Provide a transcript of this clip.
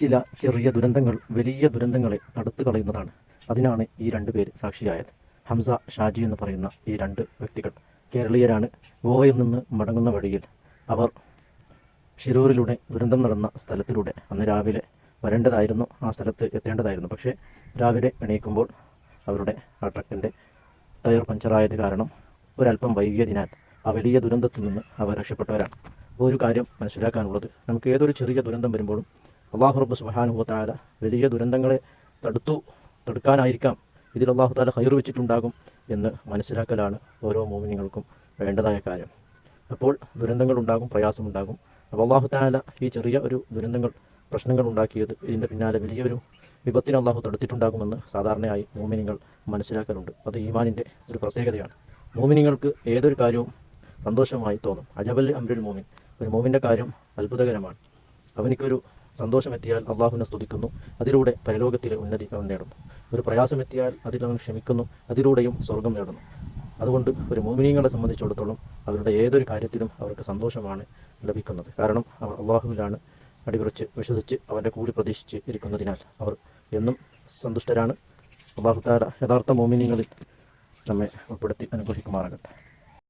ചില ചെറിയ ദുരന്തങ്ങൾ വലിയ ദുരന്തങ്ങളെ തടുത്തു കളയുന്നതാണ്. അതിനാണ് ഈ രണ്ട് പേര് സാക്ഷിയായത്. ഹംസ ഷാജി എന്ന് പറയുന്ന ഈ രണ്ട് വ്യക്തികൾ. കേരളീയരാണ്. ഗോവയിൽ നിന്ന് മടങ്ങുന്ന വഴിയിൽ അവർ ഷിരൂരിലൂടെ ദുരന്തം നടന്ന സ്ഥലത്തിലൂടെ അന്ന് രാവിലെ വരേണ്ടതായിരുന്നു. ആ സ്ഥലത്ത് എത്തേണ്ടതായിരുന്നു. പക്ഷേ രാവിലെ എണീക്കുമ്പോൾ അവരുടെ ആ ട്രക്കിന്റെ ടയർ പഞ്ചറായത് കാരണം ഒരല്പം വൈകിയതിനാൽ ആ വലിയ ദുരന്തത്തിൽ നിന്ന് അവർ രക്ഷപ്പെട്ടവരാണ്. ഒരു കാര്യം മനസ്സിലാക്കാനുള്ളത്. നമുക്ക് ഏതൊരു ചെറിയ ദുരന്തം വരുമ്പോഴും അള്ളാഹു റബ്ബ് സുബാനുഭവത്താല വലിയ ദുരന്തങ്ങളെ തടുത്തു തടുക്കാനായിരിക്കാം. ഇതിൽ അള്ളാഹു താല ഹൈർ വെച്ചിട്ടുണ്ടാകും എന്ന് മനസ്സിലാക്കലാണ് ഓരോ മോമിനികൾക്കും വേണ്ടതായ കാര്യം. അപ്പോൾ ദുരന്തങ്ങൾ ഉണ്ടാകും പ്രയാസമുണ്ടാകും അപ്പോൾ അള്ളാഹു താല ഈ ചെറിയ ഒരു ദുരന്തങ്ങൾ പ്രശ്നങ്ങൾ ഉണ്ടാക്കിയത് ഇതിന്റെ പിന്നാലെ വലിയൊരു വിപത്തിന് അള്ളാഹു തടുത്തിട്ടുണ്ടാകുമെന്ന് സാധാരണയായി മോമിനികൾ മനസ്സിലാക്കലുണ്ട്. അത് ഈമാനിന്റെ ഒരു പ്രത്യേകതയാണ്. മോമിനികൾക്ക് ഏതൊരു കാര്യവും സന്തോഷമായി തോന്നും. അജബൽ അമ്രുൽ മോമിൻ ഒരു മോമിന്റെ കാര്യം അത്ഭുതകരമാണ്. അവനിക്കൊരു സന്തോഷമെത്തിയാൽ അള്ളാഹുവിനെ സ്തുതിക്കുന്നു. അതിലൂടെ പരലോകത്തിലെ ഉന്നതി അവൻ നേടുന്നു. ഒരു പ്രയാസമെത്തിയാൽ അതിൽ അവൻ ക്ഷമിക്കുന്നു. അതിലൂടെയും സ്വർഗം നേടുന്നു. അതുകൊണ്ട് ഒരു മോമിനിയങ്ങളെ സംബന്ധിച്ചിടത്തോളം അവരുടെ ഏതൊരു കാര്യത്തിലും അവർക്ക് സന്തോഷമാണ് ലഭിക്കുന്നത്. കാരണം അവർ അള്ളാഹുവിലാണ് അടികുറച്ച് വിശ്വസിച്ച് അവന്റെ കൂടി പ്രതീക്ഷിച്ച് ഇരിക്കുന്നതിനാൽ അവർ എന്നും സന്തുഷ്ടരാണ്. അള്ളാഹുദാല യഥാർത്ഥ മോമിനിയങ്ങളിൽ നമ്മെ ഉൾപ്പെടുത്തി അനുഗ്രഹിക്കുമാറാകട്ടെ.